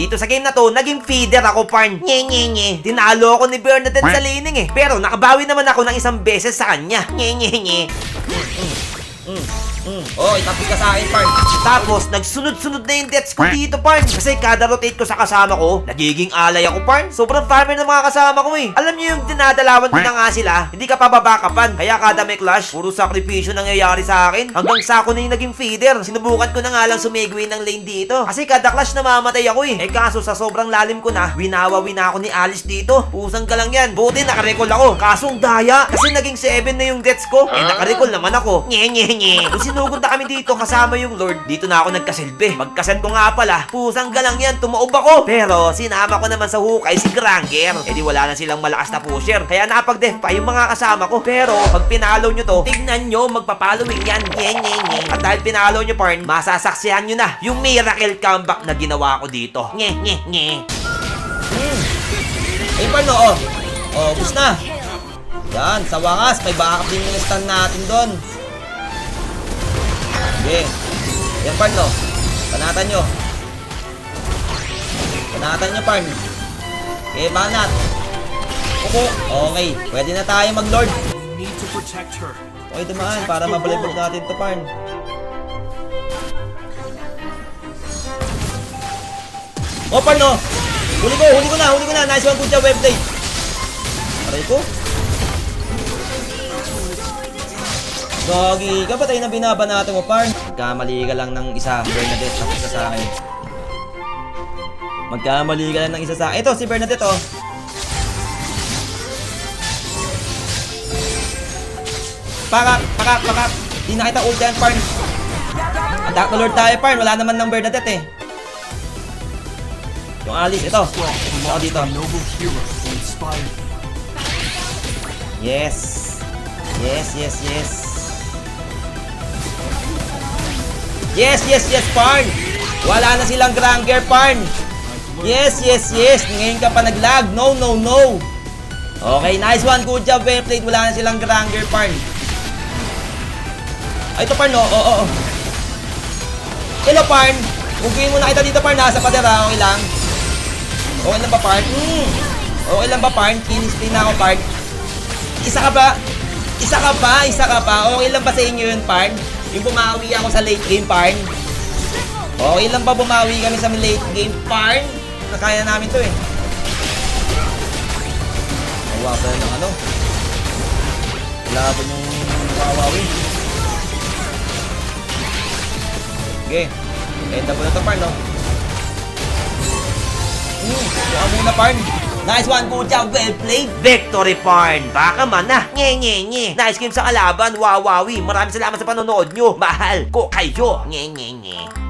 Dito sa game na to, naging feeder ako, Parn. Nye, nye, nye. Tinalo ako ni Bernadette sa laning eh. Pero nakabawi naman ako ng isang beses sa kanya. Nye, nye, nye. Oh, itapos ka sa akin, Parn. Tapos, nagsunod-sunod na yung deaths ko dito, Parn. Kasi kada rotate ko sa kasama ko, nagiging alay ako, Parn. Sobrang farmer ng mga kasama ko eh. Alam niyo yung dinadalawan ko na nga sila, hindi ka pababakapan. Kaya kada may clash, puro sakripisyo nangyayari sa akin. Hanggang sa ako na yung naging feeder. Sinubukan ko na nga lang sumigwi ng lane dito. Kasi kada clash namamatay ako eh. Eh kaso sa sobrang lalim ko na, winawa-wina ako ni Alice dito. Pusang ka lang yan. Buti nakarecall ako. Kaso ang daya. Kasi naging 7 na yung deaths ko. Eh nakarecall naman ako. Nye, nye, nye. Nung sinugod na kami dito kasama yung Lord, dito na ako nagkasilbi. Pagkasan ko nga pala, pusang galang yan, tumaob ako. Pero sinama ko naman sa hukay si Granger. Eh di wala na silang malakas na pusher. Kaya napag-def pa yung mga kasama ko. Pero pag pinalo nyo to, tignan nyo, magpa-following yan. Nye, nye, nye. At dahil pinalo nyo parn, masasaksihan nyo na yung miracle comeback na ginawa ko dito. Nye, nye, nye. Eh, Parn, oh. Oh, bus na. Yan, sa wakas, may backup din yung stand natin doon. Sige. Yan, Parn, no. Panatan nyo. Panatan nyo, Parn. Okay, banat. Kuko. Okay, pwede na tayo mag-lord. Okay, dumaan para mabalibog natin to, Parn. Oh, Parn, no. Huli ko, huli ko na, huli ko na. Nice one, good job, webday. Aray ko. Gagi ka, patay na binabanatan mo, Parn. Magkamali ka lang ng isa, Bernadette, tapos isa sa akin. Magkamali ka lang ng isa sa akin. Ito, si Bernadette, oh. Pakak, pakak, pakak. Di na kita ult yan, Parn. Attack na Lord tayo, Parn. Wala naman ng Bernadette, eh. Yung Alice, ito. Ito dito. Yes. Yes, yes, yes. Yes, yes, yes, Parn. Wala na silang Granger, Parn. Yes, yes, yes. Ngayon ka pa nag-lag. No, no, no. Okay, nice one. Good job, well played. Wala na silang Granger, Parn. Ay, ito, Parn, no? Oo, oo. Hello, Parn. Huguin mo na kita dito, Parn. Nasa padera. Okay lang. Okay lang ba, Parn? Hmm. Okay lang ba, Parn? Kinis na ako, Parn. Isa ka ba? Isa ka pa? Isa ka pa? Okay lang ba sa inyo yun, Parn? Yung bumawi ako sa late game, Parn? Okay lang ba bumawi kami sa late game, Parn? Nakaya namin to eh. Nawa pa ng ano? Laban yung wawawi. Okay. Enda mo na to, Parn, no? Hmm, buka muna, Parn. Nice one, job, well played. Victory Parn! Baka man na! Nye, nye, nye! Nice game sa kalaban, wawawi! Maraming salamat sa panonood nyo! Mahal ko kayo! Nye, nye, nye!